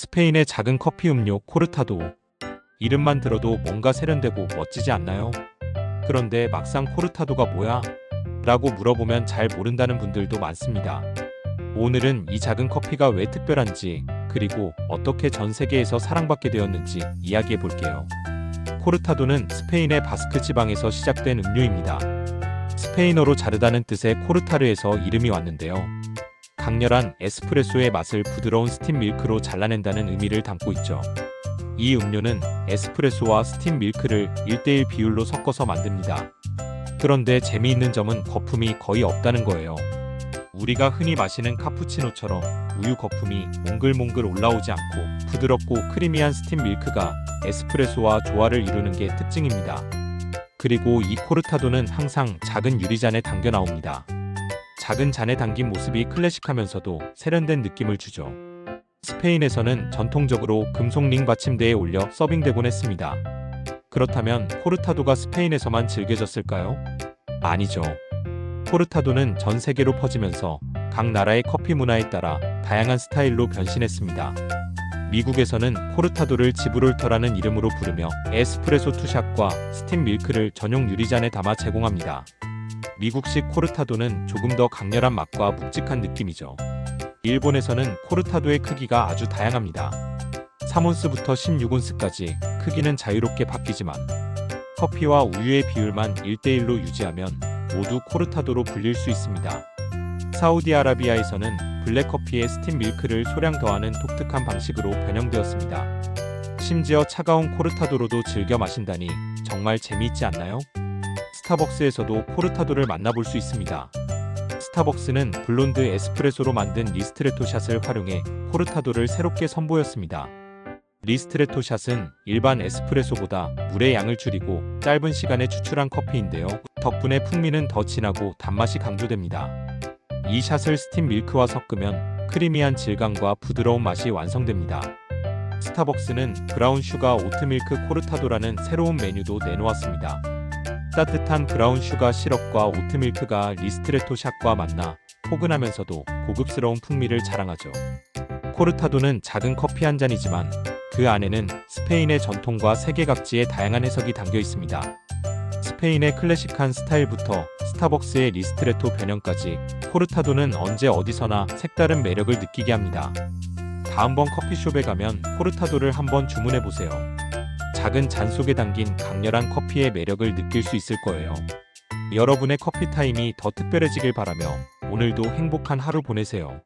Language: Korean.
스페인의 작은 커피 음료 코르타도. 이름만 들어도 뭔가 세련되고 멋지지 않나요? 그런데 막상 코르타도가 뭐야? 라고 물어보면 잘 모른다는 분들도 많습니다. 오늘은 이 작은 커피가 왜 특별한지, 그리고 어떻게 전 세계에서 사랑받게 되었는지 이야기해 볼게요. 코르타도는 스페인의 바스크 지방에서 시작된 음료입니다. 스페인어로 자르다는 뜻의 코르타르에서 이름이 왔는데요. 강렬한 에스프레소의 맛을 부드러운 스팀 밀크로 잘라낸다는 의미를 담고 있죠. 이 음료는 에스프레소와 스팀 밀크를 1대1 비율로 섞어서 만듭니다. 그런데 재미있는 점은 거품이 거의 없다는 거예요. 우리가 흔히 마시는 카푸치노처럼 우유 거품이 몽글몽글 올라오지 않고 부드럽고 크리미한 스팀 밀크가 에스프레소와 조화를 이루는 게 특징입니다. 그리고 이 코르타도는 항상 작은 유리잔에 담겨 나옵니다. 작은 잔에 담긴 모습이 클래식하면서도 세련된 느낌을 주죠. 스페인에서는 전통적으로 금속 링 받침대에 올려 서빙되곤 했습니다. 그렇다면 코르타도가 스페인에서만 즐겨졌을까요? 아니죠. 코르타도는 전 세계로 퍼지면서 각 나라의 커피 문화에 따라 다양한 스타일로 변신했습니다. 미국에서는 코르타도를 지브롤터라는 이름으로 부르며 에스프레소 투샷과 스팀 밀크를 전용 유리잔에 담아 제공합니다. 미국식 코르타도는 조금 더 강렬한 맛과 묵직한 느낌이죠. 일본에서는 코르타도의 크기가 아주 다양합니다. 3온스부터 16온스까지 크기는 자유롭게 바뀌지만 커피와 우유의 비율만 1대1로 유지하면 모두 코르타도로 불릴 수 있습니다. 사우디아라비아에서는 블랙커피에 스팀 밀크를 소량 더하는 독특한 방식으로 변형되었습니다. 심지어 차가운 코르타도로도 즐겨 마신다니 정말 재미있지 않나요? 스타벅스에서도 코르타도를 만나볼 수 있습니다. 스타벅스는 블론드 에스프레소로 만든 리스트레토 샷을 활용해 코르타도를 새롭게 선보였습니다. 리스트레토 샷은 일반 에스프레소보다 물의 양을 줄이고 짧은 시간에 추출한 커피인데요. 덕분에 풍미는 더 진하고 단맛이 강조됩니다. 이 샷을 스팀 밀크와 섞으면 크리미한 질감과 부드러운 맛이 완성됩니다. 스타벅스는 브라운 슈가 오트밀크 코르타도라는 새로운 메뉴도 내놓았습니다. 따뜻한 브라운 슈가 시럽과 오트밀크가 리스트레토 샷과 만나 포근하면서도 고급스러운 풍미를 자랑하죠. 코르타도는 작은 커피 한 잔이지만 그 안에는 스페인의 전통과 세계 각지의 다양한 해석이 담겨 있습니다. 스페인의 클래식한 스타일부터 스타벅스의 리스트레토 변형까지 코르타도는 언제 어디서나 색다른 매력을 느끼게 합니다. 다음번 커피숍에 가면 코르타도를 한번 주문해 보세요. 작은 잔 속에 담긴 강렬한 커피의 매력을 느낄 수 있을 거예요. 여러분의 커피 타임이 더 특별해지길 바라며 오늘도 행복한 하루 보내세요.